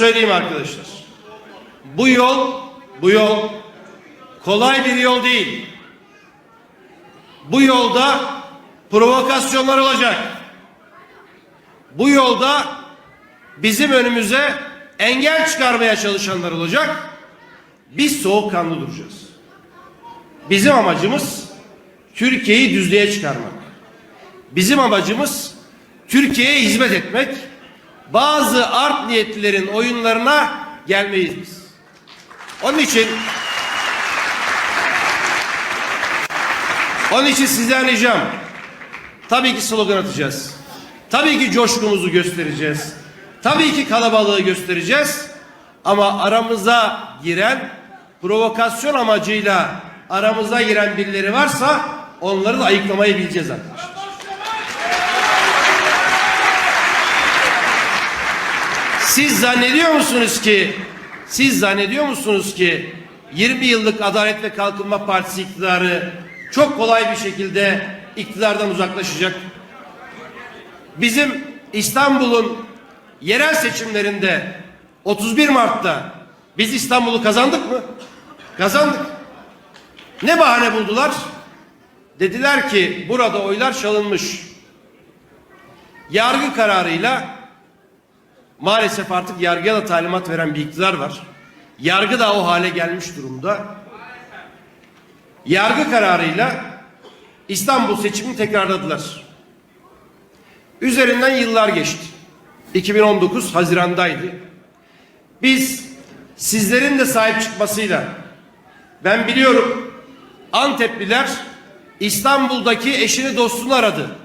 söyleyeyim arkadaşlar. Bu yol, bu yol kolay bir yol değil. Bu yolda provokasyonlar olacak. Bu yolda bizim önümüze engel çıkarmaya çalışanlar olacak. Biz soğukkanlı duracağız. Bizim amacımız Türkiye'yi düzlüğe çıkarmak. Bizim amacımız Türkiye'ye hizmet etmek. Bazı art niyetlilerin oyunlarına gelmeyiz biz. Onun için onun için sizden ricam tabii ki slogan atacağız. Tabii ki coşkumuzu göstereceğiz. Tabii ki kalabalığı göstereceğiz. Ama aramıza giren provokasyon amacıyla aramıza giren birileri varsa onları da ayıklamayı bileceğiz arkadaşlar. Siz zannediyor musunuz ki siz zannediyor musunuz ki 20 yıllık Adalet ve Kalkınma Partisi iktidarı çok kolay bir şekilde iktidardan uzaklaşacak? Bizim İstanbul'un yerel seçimlerinde 31 Mart'ta biz İstanbul'u kazandık mı? Kazandık. Ne bahane buldular? Dediler ki burada oylar çalınmış. Yargı kararıyla maalesef artık yargıya da talimat veren bir iktidar var. Yargı da o hale gelmiş durumda. Yargı kararıyla İstanbul seçimini tekrarladılar. Üzerinden yıllar geçti. 2019 Haziran'daydı. Biz sizlerin de sahip çıkmasıyla ben biliyorum Antepliler İstanbul'daki eşini dostunu aradı.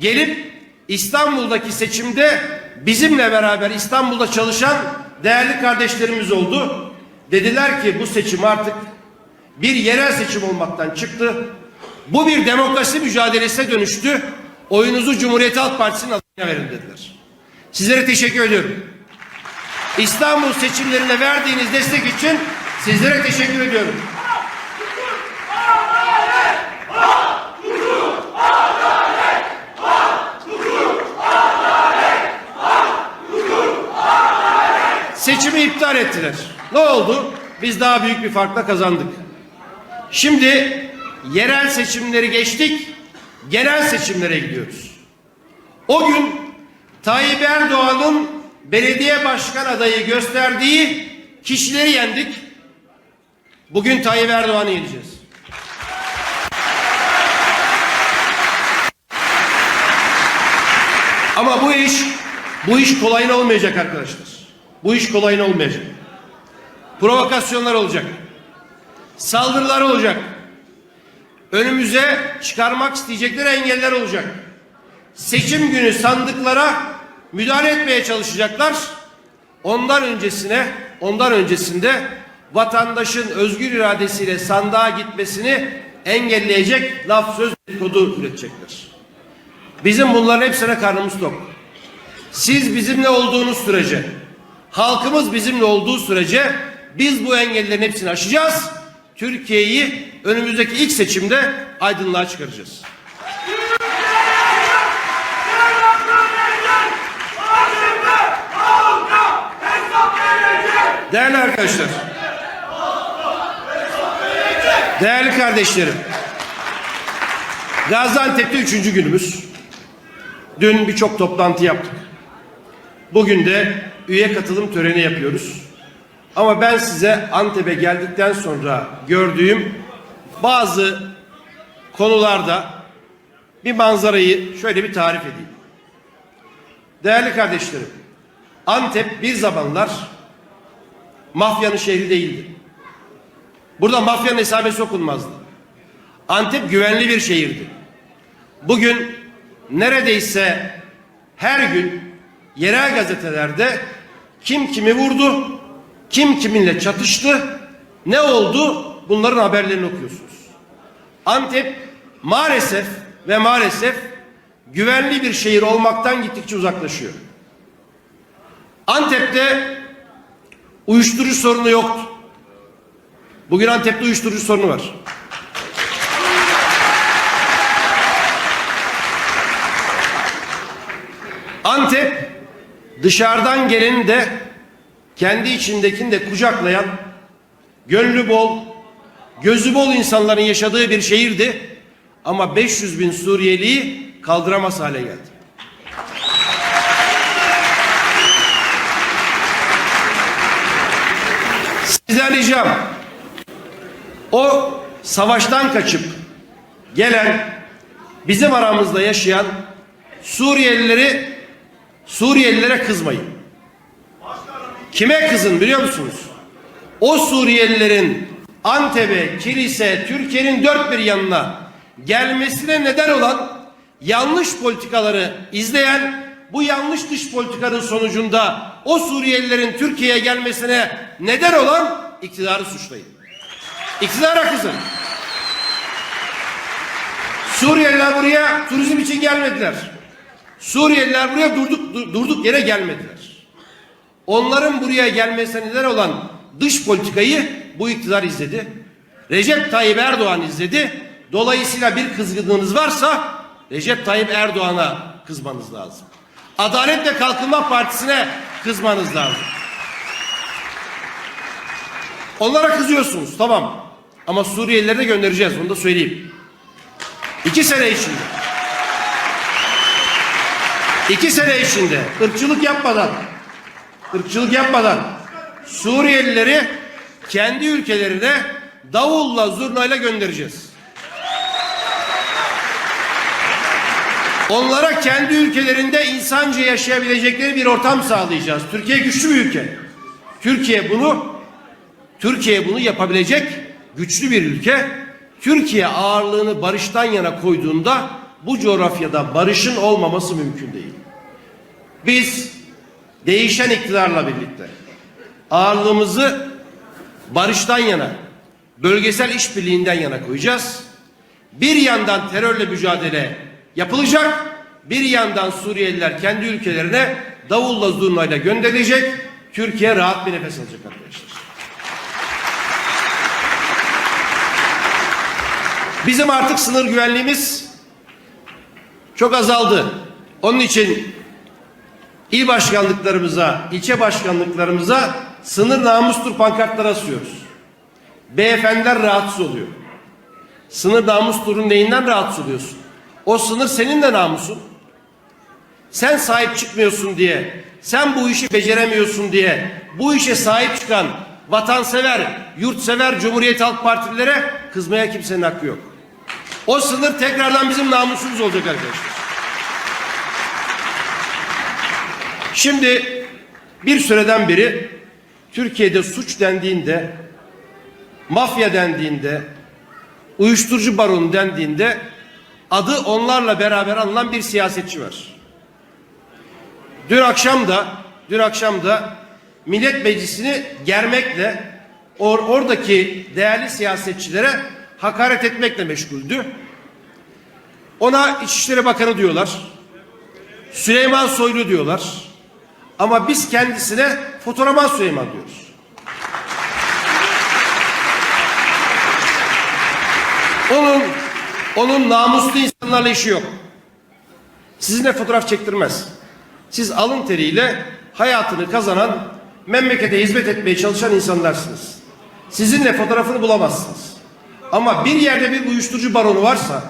Gelip İstanbul'daki seçimde bizimle beraber İstanbul'da çalışan değerli kardeşlerimiz oldu. Dediler ki bu seçim artık bir yerel seçim olmaktan çıktı. Bu bir demokrasi mücadelesine dönüştü. Oyunuzu Cumhuriyet Halk Partisi'nin adına verin dediler. Sizlere teşekkür ediyorum. İstanbul seçimlerine verdiğiniz destek için sizlere teşekkür ediyorum. İptal ettiler. Ne oldu? Biz daha büyük bir farkla kazandık. Şimdi yerel seçimleri geçtik, genel seçimlere gidiyoruz. O gün Tayyip Erdoğan'ın belediye başkan adayı gösterdiği kişileri yendik. Bugün Tayyip Erdoğan'ı yeneceğiz. Ama bu iş bu iş kolayına olmayacak arkadaşlar. Bu iş kolayına olmayacak. Provokasyonlar olacak. Saldırılar olacak. Önümüze çıkarmak isteyecekleri engeller olacak. Seçim günü sandıklara müdahale etmeye çalışacaklar. Ondan öncesine, ondan öncesinde vatandaşın özgür iradesiyle sandığa gitmesini engelleyecek laf söz kodu üretecekler. Bizim bunların hepsine karnımız tok. Siz bizimle olduğunuz sürece, halkımız bizimle olduğu sürece biz bu engellerin hepsini aşacağız. Türkiye'yi önümüzdeki ilk seçimde aydınlığa çıkaracağız. Değerli arkadaşlar. Değerli kardeşlerim. Gaziantep'te üçüncü günümüz. Dün birçok toplantı yaptık. Bugün de üye katılım töreni yapıyoruz. Ama ben size Antep'e geldikten sonra gördüğüm bazı konularda bir manzarayı şöyle bir tarif edeyim. Değerli kardeşlerim, Antep bir zamanlar mafyanın şehri değildi. Burada mafyanın hesabesi okunmazdı. Antep güvenli bir şehirdi. Bugün neredeyse her gün yerel gazetelerde kim kimi vurdu, kim kiminle çatıştı, ne oldu bunların haberlerini okuyorsunuz. Antep maalesef ve maalesef güvenli bir şehir olmaktan gittikçe uzaklaşıyor. Antep'te uyuşturucu sorunu yoktu. Bugün Antep'te uyuşturucu sorunu var. Antep dışarıdan geleni de kendi içindekini de kucaklayan, gönlü bol, gözü bol insanların yaşadığı bir şehirdi. Ama 500 bin Suriyeliyi kaldıramaz hale geldi. Sizden ricam o savaştan kaçıp gelen bizim aramızda yaşayan Suriyelileri Suriyelilere kızmayın. Kime kızın biliyor musunuz? O Suriyelilerin Antep'e, Kilis'e, Türkiye'nin dört bir yanına gelmesine neden olan yanlış politikaları izleyen bu yanlış dış politikanın sonucunda o Suriyelilerin Türkiye'ye gelmesine neden olan iktidarı suçlayın. İktidara kızın. Suriyeliler buraya turizm için gelmediler. Suriyeliler buraya durduk dur- durduk yere gelmediler. Onların buraya gelmesine neden olan dış politikayı bu iktidar izledi. Recep Tayyip Erdoğan izledi. Dolayısıyla bir kızgınlığınız varsa Recep Tayyip Erdoğan'a kızmanız lazım. Adalet ve Kalkınma Partisi'ne kızmanız lazım. Onlara kızıyorsunuz tamam. Ama Suriyelileri de göndereceğiz onu da söyleyeyim. İki sene içinde. İki sene içinde ırkçılık yapmadan ırkçılık yapmadan Suriyelileri kendi ülkelerine davulla zurnayla göndereceğiz. Onlara kendi ülkelerinde insanca yaşayabilecekleri bir ortam sağlayacağız. Türkiye güçlü bir ülke. Türkiye bunu Türkiye bunu yapabilecek güçlü bir ülke. Türkiye ağırlığını barıştan yana koyduğunda bu coğrafyada barışın olmaması mümkün değil. Biz değişen iktidarla birlikte ağırlığımızı barıştan yana, bölgesel işbirliğinden yana koyacağız. Bir yandan terörle mücadele yapılacak, bir yandan Suriyeliler kendi ülkelerine davulla zurnayla gönderilecek. Türkiye rahat bir nefes alacak arkadaşlar. Bizim artık sınır güvenliğimiz çok azaldı. Onun için il başkanlıklarımıza, ilçe başkanlıklarımıza sınır namustur pankartları asıyoruz. Beyefendiler rahatsız oluyor. Sınır namusturun neyinden rahatsız oluyorsun? O sınır senin de namusun. Sen sahip çıkmıyorsun diye, sen bu işi beceremiyorsun diye, bu işe sahip çıkan vatansever, yurtsever Cumhuriyet Halk Partililere kızmaya kimsenin hakkı yok. O sınır tekrardan bizim namusumuz olacak arkadaşlar. Şimdi bir süreden beri Türkiye'de suç dendiğinde, mafya dendiğinde, uyuşturucu baron dendiğinde adı onlarla beraber anılan bir siyasetçi var. Dün akşam da dün akşam da Millet Meclisi'ni germekle or, oradaki değerli siyasetçilere hakaret etmekle meşguldü. Ona İçişleri Bakanı diyorlar. Süleyman Soylu diyorlar. Ama biz kendisine Fotoğraman Süleyman diyoruz. Onun onun namuslu insanlarla işi yok. Sizinle fotoğraf çektirmez. Siz alın teriyle hayatını kazanan, memlekete hizmet etmeye çalışan insanlarsınız. Sizinle fotoğrafını bulamazsınız. Ama bir yerde bir uyuşturucu baronu varsa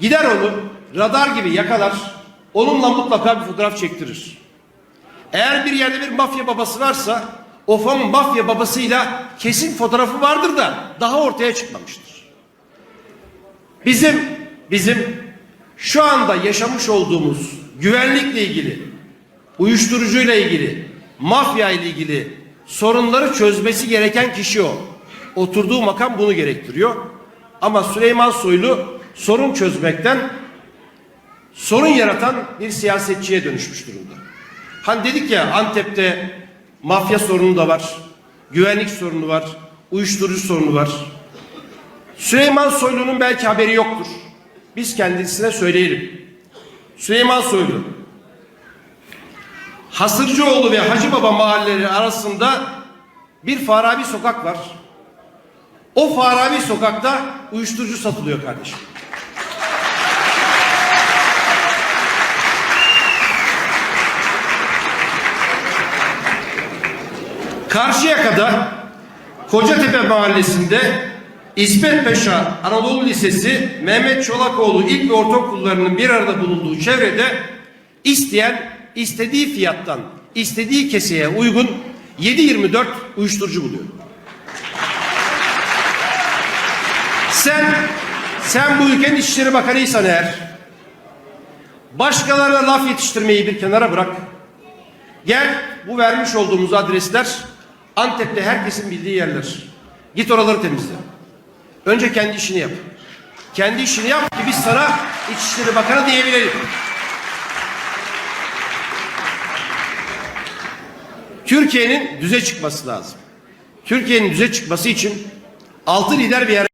gider onu radar gibi yakalar, onunla mutlaka bir fotoğraf çektirir. Eğer bir yerde bir mafya babası varsa o fon mafya babasıyla kesin fotoğrafı vardır da daha ortaya çıkmamıştır. Bizim bizim şu anda yaşamış olduğumuz güvenlikle ilgili, uyuşturucuyla ilgili, mafya ile ilgili sorunları çözmesi gereken kişi o. Oturduğu makam bunu gerektiriyor. Ama Süleyman Soylu sorun çözmekten sorun yaratan bir siyasetçiye dönüşmüş durumda. Hani dedik ya Antep'te mafya sorunu da var, güvenlik sorunu var, uyuşturucu sorunu var. Süleyman Soylu'nun belki haberi yoktur. Biz kendisine söyleyelim. Süleyman Soylu, Hasırcıoğlu ve Hacı Baba mahalleleri arasında bir Farabi sokak var. O Farabi sokakta uyuşturucu satılıyor kardeşim. Karşıyaka'da Kocatepe Mahallesi'nde İsmet Paşa Anadolu Lisesi Mehmet Çolakoğlu ilk ve ortaokullarının bir arada bulunduğu çevrede isteyen istediği fiyattan istediği keseye uygun 7-24 uyuşturucu buluyor. Sen sen bu ülkenin İçişleri Bakanıysan eğer başkalarına laf yetiştirmeyi bir kenara bırak. Gel bu vermiş olduğumuz adresler Antep'te herkesin bildiği yerler. Git oraları temizle. Önce kendi işini yap. Kendi işini yap ki biz sana İçişleri Bakanı diyebilelim. Türkiye'nin düze çıkması lazım. Türkiye'nin düze çıkması için altı lider bir yer